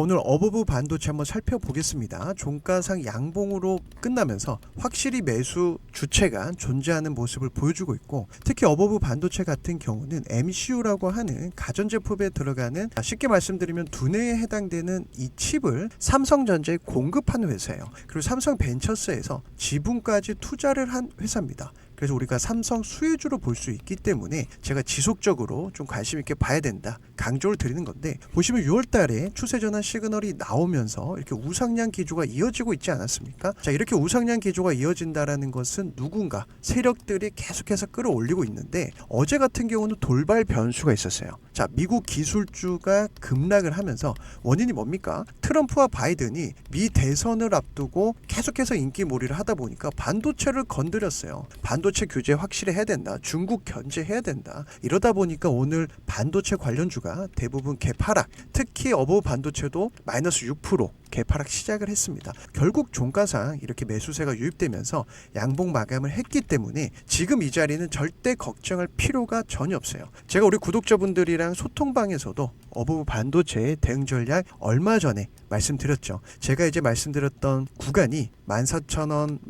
오늘 어버브 반도체 한번 살펴보겠습니다. 종가상 양봉으로 끝나면서 확실히 매수 주체가 존재하는 모습을 보여주고 있고 특히 어버브 반도체 같은 경우는 MCU라고 하는 가전제품에 들어가는 쉽게 말씀드리면 두뇌에 해당되는 이 칩을 삼성전자에 공급하는 회사예요. 그리고 삼성 벤처스에서 지분까지 투자를 한 회사입니다. 그래서 우리가 삼성 수혜주로 볼 수 있기 때문에 제가 지속적으로 좀 관심 있게 봐야 된다 강조를 드리는 건데 보시면 6월 달에 추세 전환 시그널이 나오면서 이렇게 우상향 기조가 이어지고 있지 않았습니까? 자, 이렇게 우상향 기조가 이어진다라는 것은 누군가 세력들이 계속해서 끌어올리고 있는데 어제 같은 경우는 돌발 변수가 있었어요. 자, 미국 기술주가 급락을 하면서 원인이 뭡니까? 트럼프와 바이든이 미 대선을 앞두고 계속해서 인기몰이를 하다 보니까 반도체를 건드렸어요. 반도 체 규제 확실히 해야 된다. 중국 견제해야 된다. 이러다 보니까 오늘 반도체 관련주가 대부분 개파락, 특히 어버 반도체도 마이너스 6% 개파락 시작을 했습니다. 결국 종가상 이렇게 매수세가 유입되면서 양봉 마감을 했기 때문에 지금 이 자리는 절대 걱정할 필요가 전혀 없어요. 제가 우리 구독자분들이랑 소통방에서도 어부 반도체의 대응 전략 얼마 전에 말씀드렸죠. 제가 이제 말씀드렸던 구간이 14,000원,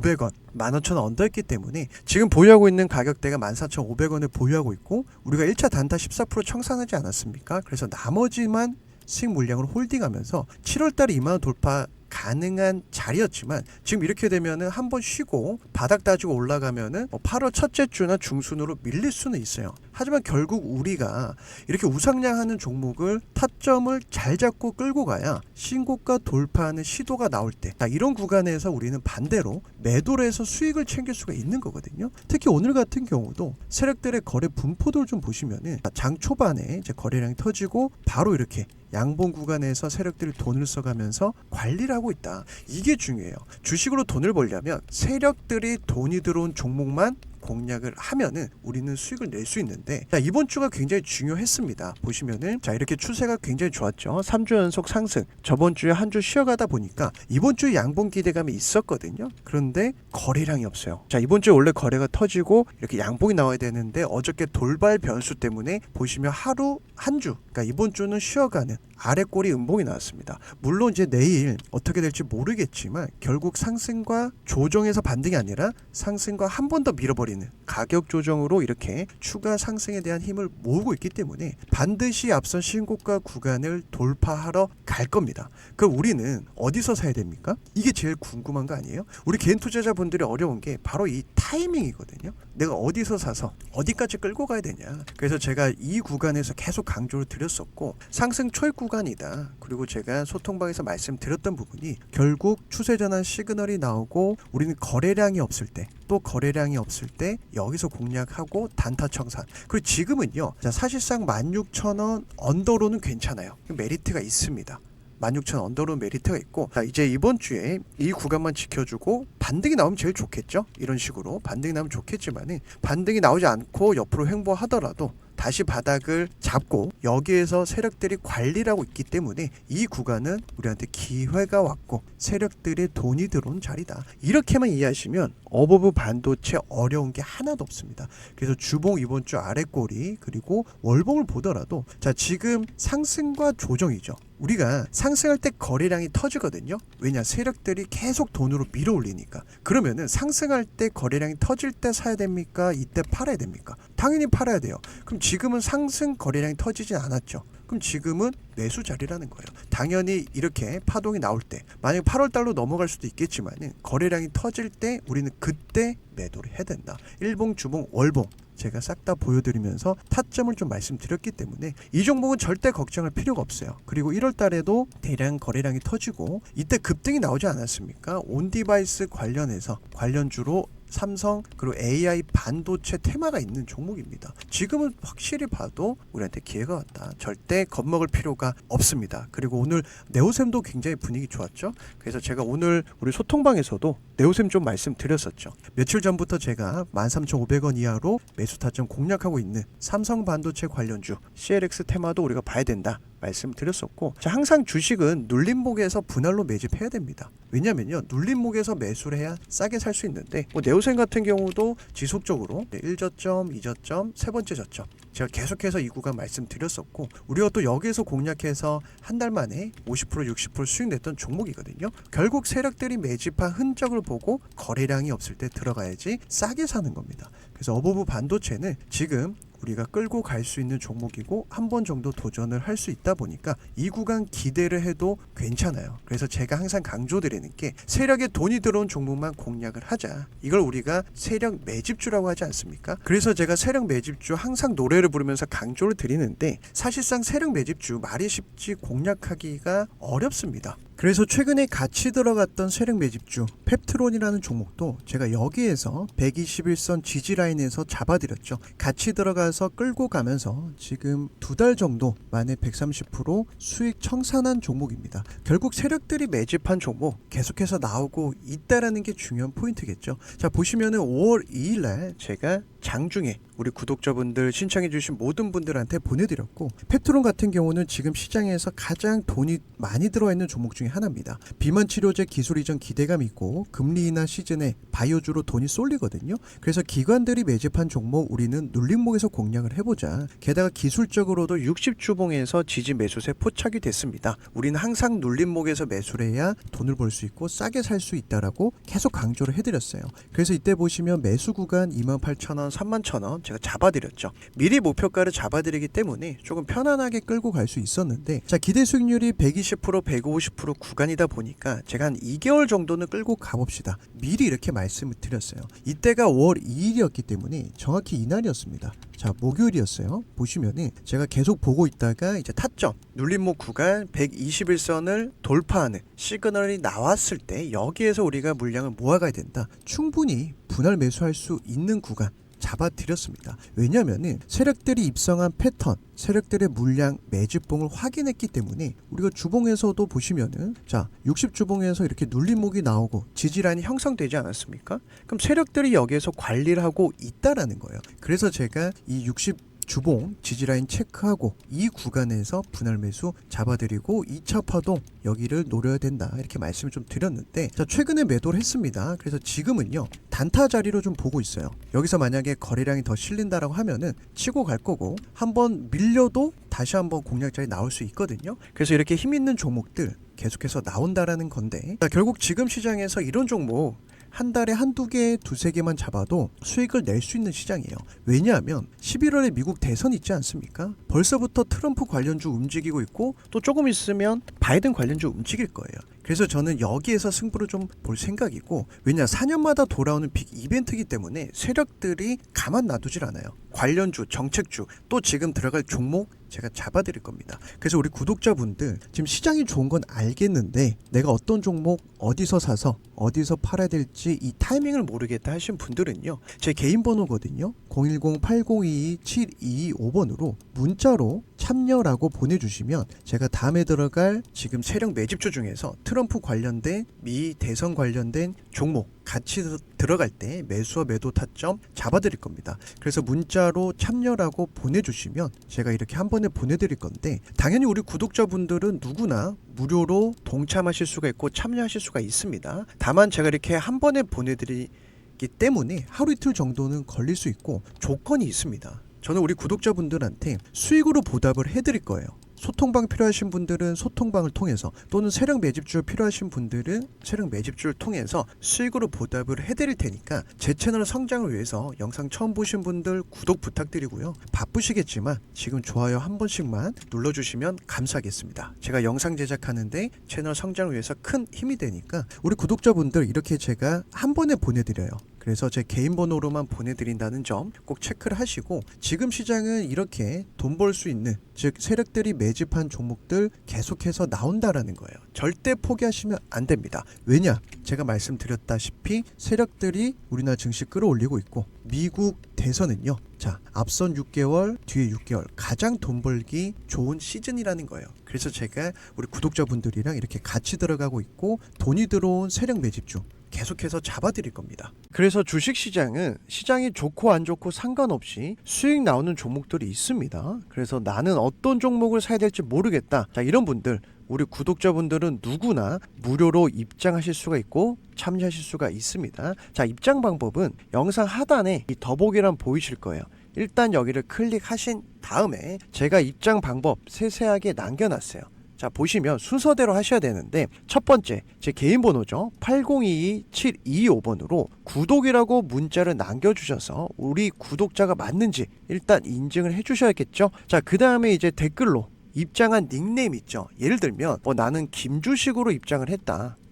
14,500원, 15,000원 언더였기 때문에 지금 보유하고 있는 가격대가 14,500원을 보유하고 있고 우리가 1차 단타 14% 청산하지 않았습니까? 그래서 나머지만 수익 물량을 홀딩하면서 7월 달에 2만 원 돌파 가능한 자리였지만 지금 이렇게 되면은 한 번 쉬고 바닥 따지고 올라가면은 뭐 8월 첫째 주나 중순으로 밀릴 수는 있어요. 하지만 결국 우리가 이렇게 우상향하는 종목을 타점을 잘 잡고 끌고 가야 신고가 돌파하는 시도가 나올 때 자, 이런 구간에서 우리는 반대로 매도를 해서 수익을 챙길 수가 있는 거거든요. 특히 오늘 같은 경우도 세력들의 거래 분포도를 좀 보시면은 장 초반에 이제 거래량이 터지고 바로 이렇게 양봉 구간에서 세력들이 돈을 써가면서 관리를 하고 있다. 이게 중요해요. 주식으로 돈을 벌려면 세력들이 돈이 들어온 종목만 공략을 하면은 우리는 수익을 낼 수 있는데 자, 이번 주가 굉장히 중요했습니다. 보시면은 자 이렇게 추세가 굉장히 좋았죠. 3주 연속 상승. 저번 주에 한 주 쉬어가다 보니까 이번 주 양봉 기대감이 있었거든요. 그런데 거래량이 없어요. 자 이번 주에 원래 거래가 터지고 이렇게 양봉이 나와야 되는데 어저께 돌발 변수 때문에 보시면 하루 한 주, 그러니까 이번 주는 쉬어가는 아래 꼬리 음봉이 나왔습니다. 물론 이제 내일 어떻게 될지 모르겠지만 결국 상승과 조정에서 반등이 아니라 상승과 한 번 더 밀어버리 는 가격 조정으로 이렇게 추가 상승에 대한 힘을 모으고 있기 때문에 반드시 앞선 신고가 구간을 돌파하러 갈 겁니다. 그럼 우리는 어디서 사야 됩니까? 이게 제일 궁금한 거 아니에요? 우리 개인 투자자분들이 어려운 게 바로 이 타이밍이거든요. 내가 어디서 사서 어디까지 끌고 가야 되냐. 그래서 제가 이 구간에서 계속 강조를 드렸었고 상승 초입 구간이다. 그리고 제가 소통방에서 말씀드렸던 부분이 결국 추세 전환 시그널이 나오고 우리는 거래량이 없을 때 또 거래량이 없을 때 여기서 공략하고 단타 청산. 그리고 지금은요. 자, 사실상 16,000원 언더로는 괜찮아요. 메리트가 있습니다. 16,000 언더로 메리트가 있고 자 이제 이번 주에 이 구간만 지켜주고 반등이 나오면 제일 좋겠죠 이런 식으로 반등이 나오면 좋겠지만은 반등이 나오지 않고 옆으로 횡보하더라도 다시 바닥을 잡고 여기에서 세력들이 관리를 하고 있기 때문에 이 구간은 우리한테 기회가 왔고 세력들의 돈이 들어온 자리다. 이렇게만 이해하시면 어버브 반도체 어려운 게 하나도 없습니다. 그래서 주봉 이번 주 아래 꼬리 그리고 월봉을 보더라도 자 지금 상승과 조정이죠. 우리가 상승할 때 거래량이 터지거든요. 왜냐 세력들이 계속 돈으로 밀어 올리니까. 그러면은 상승할 때 거래량이 터질 때 사야 됩니까? 이때 팔아야 됩니까? 당연히 팔아야 돼요. 그럼 지금은 상승 거래량이 터지진 않았죠. 그럼 지금은 매수 자리라는 거예요. 당연히 이렇게 파동이 나올 때 만약 8월 달로 넘어갈 수도 있겠지만은 거래량이 터질 때 우리는 그때 매도를 해야 된다. 일봉, 주봉, 월봉 제가 싹 다 보여드리면서 타점을 좀 말씀드렸기 때문에 이 종목은 절대 걱정할 필요가 없어요. 그리고 1월 달에도 대량 거래량이 터지고 이때 급등이 나오지 않았습니까? 온 디바이스 관련해서 관련주로 삼성 그리고 AI 반도체 테마가 있는 종목입니다. 지금은 확실히 봐도 우리한테 기회가 왔다. 절대 겁먹을 필요가 없습니다. 그리고 오늘 네오셈도 굉장히 분위기 좋았죠. 그래서 제가 오늘 우리 소통방에서도 네오셈 좀 말씀드렸었죠. 며칠 전부터 제가 13,500원 이하로 매수 타점 공략하고 있는 삼성 반도체 관련주 CLX 테마도 우리가 봐야 된다. 말씀드렸었고 자, 항상 주식은 눌림목에서 분할로 매집해야 됩니다. 왜냐면요 눌림목에서 매수를 해야 싸게 살 수 있는데 뭐 네오센 같은 경우도 지속적으로 1저점, 2저점, 세 번째 저점 제가 계속해서 이 구간 말씀드렸었고 우리가 또 여기에서 공략해서 한 달 만에 50% 60% 수익 냈던 종목이거든요. 결국 세력들이 매집한 흔적을 보고 거래량이 없을 때 들어가야지 싸게 사는 겁니다. 그래서 어버브 반도체는 지금 우리가 끌고 갈 수 있는 종목이고 한 번 정도 도전을 할 수 있다 보니까 이 구간 기대를 해도 괜찮아요. 그래서 제가 항상 강조드리는 게 세력에 돈이 들어온 종목만 공략을 하자. 이걸 우리가 세력 매집주라고 하지 않습니까? 그래서 제가 세력 매집주 항상 노래를 부르면서 강조를 드리는데 사실상 세력 매집주 말이 쉽지 공략하기가 어렵습니다. 그래서 최근에 같이 들어갔던 세력 매집주 펩트론이라는 종목도 제가 여기에서 121선 지지 라인에서 잡아드렸죠. 같이 들어가서 끌고 가면서 지금 두 달 정도 만에 130% 수익 청산한 종목입니다. 결국 세력들이 매집한 종목 계속해서 나오고 있다라는 게 중요한 포인트겠죠. 자 보시면은 5월 2일 날 제가 장중에 우리 구독자분들 신청해주신 모든 분들한테 보내드렸고 페트론 같은 경우는 지금 시장에서 가장 돈이 많이 들어와 있는 종목 중에 하나입니다. 비만 치료제 기술 이전 기대감 있고 금리 인하 시즌에 바이오주로 돈이 쏠리거든요. 그래서 기관들이 매집한 종목 우리는 눌림목에서 공략을 해보자. 게다가 기술적으로도 60주봉에서 지지 매수세 포착이 됐습니다. 우리는 항상 눌림목에서 매수를 해야 돈을 벌 수 있고 싸게 살 수 있다라고 계속 강조를 해드렸어요. 그래서 이때 보시면 매수 구간 28,000원, 31,000원 제가 잡아드렸죠. 미리 목표가를 잡아드리기 때문에 조금 편안하게 끌고 갈 수 있었는데 자 기대 수익률이 120% 150% 구간이다 보니까 제가 한 2개월 정도는 끌고 가봅시다. 미리 이렇게 말씀을 드렸어요. 이때가 5월 2일이었기 때문에 정확히 이날이었습니다. 자 목요일이었어요. 보시면은 제가 계속 보고 있다가 이제 타점 눌림목 구간 121선을 돌파하는 시그널이 나왔을 때 여기에서 우리가 물량을 모아가야 된다. 충분히 분할 매수할 수 있는 구간 잡아드렸습니다. 왜냐하면은 세력들이 입성한 패턴, 세력들의 물량 매집봉을 확인했기 때문에 우리가 주봉에서도 보시면은 자 60주봉에서 이렇게 눌림목이 나오고 지지란이 형성되지 않았습니까? 그럼 세력들이 여기에서 관리를 하고 있다라는 거예요. 그래서 제가 이 60 주봉 지지라인 체크하고 이 구간에서 분할 매수 잡아드리고 2차 파동 여기를 노려야 된다 이렇게 말씀을 좀 드렸는데 자 최근에 매도를 했습니다. 그래서 지금은요 단타 자리로 좀 보고 있어요. 여기서 만약에 거래량이 더 실린다라고 하면은 치고 갈 거고 한번 밀려도 다시 한번 공략 자리 나올 수 있거든요. 그래서 이렇게 힘 있는 종목들 계속해서 나온다라는 건데 자, 결국 지금 시장에서 이런 종목 한 달에 한두 개, 두세 개만 잡아도 수익을 낼 수 있는 시장이에요. 왜냐하면 11월에 미국 대선 있지 않습니까? 벌써부터 트럼프 관련주 움직이고 있고 또 조금 있으면 바이든 관련주 움직일 거예요. 그래서 저는 여기에서 승부를 좀 볼 생각이고 왜냐 4년마다 돌아오는 빅 이벤트이기 때문에 세력들이 가만 놔두질 않아요. 관련주, 정책주 또 지금 들어갈 종목 제가 잡아드릴 겁니다. 그래서 우리 구독자분들 지금 시장이 좋은 건 알겠는데 내가 어떤 종목 어디서 사서 어디서 팔아야 될지 이 타이밍을 모르겠다 하신 분들은요. 제 개인 번호거든요. 010-8022-7225번으로 문자로 참여라고 보내주시면 제가 다음에 들어갈 지금 세력 매집주 중에서 트럼프 관련된 미 대선 관련된 종목 같이 들어갈 때 매수와 매도 타점 잡아드릴 겁니다. 그래서 문자로 참여라고 보내주시면 제가 이렇게 한 번에 보내드릴 건데 당연히 우리 구독자분들은 누구나 무료로 동참하실 수가 있고 참여하실 수가 있습니다. 다만 제가 이렇게 한 번에 보내드리기 때문에 하루 이틀 정도는 걸릴 수 있고 조건이 있습니다. 저는 우리 구독자분들한테 수익으로 보답을 해드릴 거예요. 소통방 필요하신 분들은 소통방을 통해서 또는 세력 매집주 필요하신 분들은 세력 매집주를 통해서 수익으로 보답을 해드릴 테니까 제 채널 성장을 위해서 영상 처음 보신 분들 구독 부탁드리고요. 바쁘시겠지만 지금 좋아요 한 번씩만 눌러주시면 감사하겠습니다. 제가 영상 제작하는데 채널 성장을 위해서 큰 힘이 되니까 우리 구독자분들 이렇게 제가 한 번에 보내드려요. 그래서 제 개인 번호로만 보내드린다는 점 꼭 체크를 하시고 지금 시장은 이렇게 돈 벌 수 있는 즉 세력들이 매집한 종목들 계속해서 나온다라는 거예요. 절대 포기하시면 안 됩니다. 왜냐? 제가 말씀드렸다시피 세력들이 우리나라 증시 끌어올리고 있고 미국 대선은요. 자, 앞선 6개월, 뒤에 6개월 가장 돈 벌기 좋은 시즌이라는 거예요. 그래서 제가 우리 구독자분들이랑 이렇게 같이 들어가고 있고 돈이 들어온 세력 매집주 계속해서 잡아드릴 겁니다. 그래서 주식 시장은 시장이 좋고 안 좋고 상관없이 수익 나오는 종목들이 있습니다. 그래서 나는 어떤 종목을 사야 될지 모르겠다. 자, 이런 분들 우리 구독자분들은 누구나 무료로 입장하실 수가 있고 참여하실 수가 있습니다. 자, 입장 방법은 영상 하단에 이 더보기란 보이실 거예요. 일단 여기를 클릭하신 다음에 제가 입장 방법 세세하게 남겨놨어요. 자 보시면 순서대로 하셔야 되는데 첫 번째 제 개인 번호죠. 8022-725번으로 구독이라고 문자를 남겨 주셔서 우리 구독자가 맞는지 일단 인증을 해 주셔야겠죠? 자 그 다음에 이제 댓글로 입장한 닉네임 있죠? 예를 들면 뭐 나는 김주식으로 입장을 했다